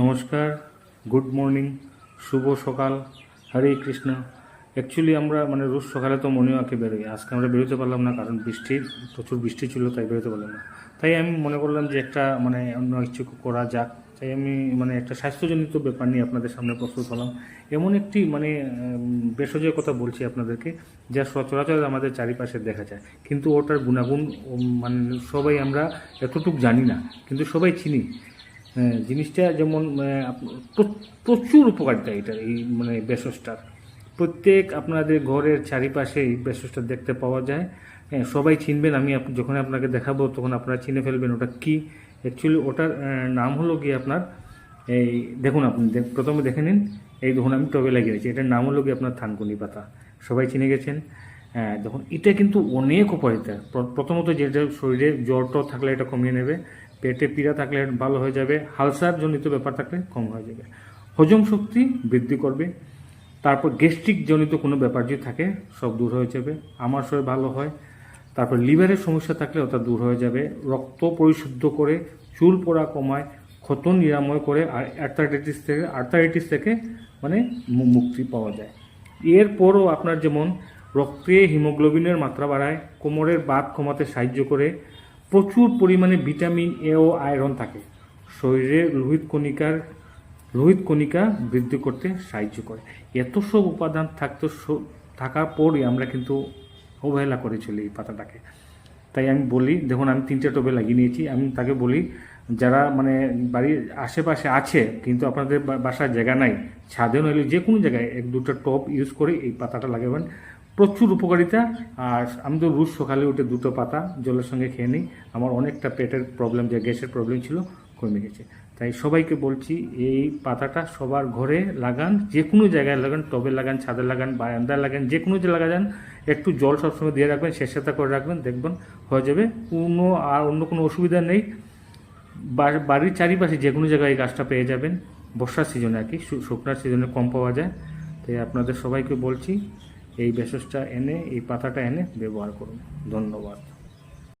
নমস্কার good morning শুভ সকাল, হরে Krishna. Actually আমরা মানে রোজ সকালে তো মনে আঁকে বেরোই, আজকে আমরা বেরোতে পারলাম না কারণ বৃষ্টি, প্রচুর বৃষ্টি ছিল তাই বেরোতে পারলাম না। তাই আমি মনে করলাম যে একটা মানে অন্য কিছু করা যাক, তাই আমি মানে একটা স্বাস্থ্যজনিত ব্যাপার নিয়ে আপনাদের সামনে প্রস্তুত হলাম। এমন একটি মানে ভেষজের কথা বলছি আপনাদেরকে, যা সচরাচর আমাদের চারিপাশে দেখা যায়। কিন্তু ওটার গুণাগুণ মানে সবাই আমরা এতটুকু জানি না, কিন্তু সবাই চিনি। জিনিসটা যেমন প্র- প্রচুর উপকারিতা এটা এই মানে বেসসটার প্রত্যেক আপনাদের ঘরের চারিপাশে এই বেসসটা দেখতে পাওয়া যায়। হ্যাঁ, সবাই চিনবেন আমি যখন আপনাকে দেখাবো তখন আপনারা চিনে ফেলবেন ওটা কি। অ্যাকচুয়ালি ওটার নাম হলো কি আপনার এই দেখুন আপনি প্রথমে দেখে নিন। এই দেখুন আমি টবে লাগিয়েছি এটার নাম হলো কি আপনার থানকুনি পাতা। সবাই চিনে গেছেন? হ্যাঁ দেখুন এটা কিন্তু অনেক উপকারিতা। প্র- প্রথমত যেটা শরীরে জ্বর টর থাকলে এটা কমিয়ে নেবে। পেটে পীড়া থাকলে ভালো হয়ে যাবে হালসার জনিত ব্যাপার থাকলে কম হয়ে যাবে। হজম শক্তি বৃদ্ধি করবে, তারপর গ্যাস্ট্রিক জনিত কোনো ব্যাপার যদি থাকে, সব দূর হয়ে যাবে, আমার শরীর ভালো হয়, তারপর লিভারের সমস্যা থাকলে ওটা দূর হয়ে যাবে, রক্ত পরিশুদ্ধ করে, চুল পড়া কমায় ক্ষত নিরাময় করে, আর অ্যার্থাইটিস থেকে আর্থারাইটিস থেকে মানে মুক্তি পাওয়া যায়। এরপরও আপনার যেমন রক্তে হিমোগ্লোবিনের মাত্রা বাড়ায়, কোমরের বাত কমাতে সাহায্য করে প্রচুর পরিমাণে ভিটামিন এ ও আয়রন থাকে। শরীরে লোহিত কণিকার, লোহিত কণিকা বৃদ্ধি করতে সাহায্য করে। এত সব উপাদান থাকতে থাকার পরই আমরা কিন্তু অবহেলা করে চলি এই পাতাটাকে। তাই আমি বলি, দেখুন, আমি তিনটে টবে লাগিয়ে নিয়েছি। আমি তাকে বলি, যারা মানে বাড়ির আশেপাশে আছে, কিন্তু আপনাদের বাসার জায়গা নাই, ছাদে নইলে যে কোনো জায়গায় এক দুটো টব ইউজ করে এই পাতাটা লাগাবেন। প্রচুর উপকারিতা। আর আমি তো রোজ সকালে উঠে দুটো পাতা জলের সঙ্গে খেয়ে নিই। আমার অনেকটা পেটের প্রবলেম যে গ্যাসের প্রবলেম ছিল, কমে গেছে। তাই সবাইকে বলছি, এই পাতাটা সবার ঘরে লাগান, যে কোনো জায়গায় লাগান, টবে লাগান, ছাদে লাগান, বারান্দায় লাগান, যে কোনো যে লাগা যান একটু জল সবসময় দিয়ে রাখবেন শেষাতা করে রাখবেন, দেখবেন হয়ে যাবে। কোনো আর অন্য কোনো অসুবিধা নেই। বাড়ির চারিপাশে যে কোনো জায়গায় এই গাছটা পেয়ে যাবেন। বর্ষার সিজনে আর কি শুকনার সিজনে কম পাওয়া যায়। তাই আপনাদের সবাইকে বলছি এই ভেষজটা এনে এই পাতাটা এনে ব্যবহার করুন। ধন্যবাদ।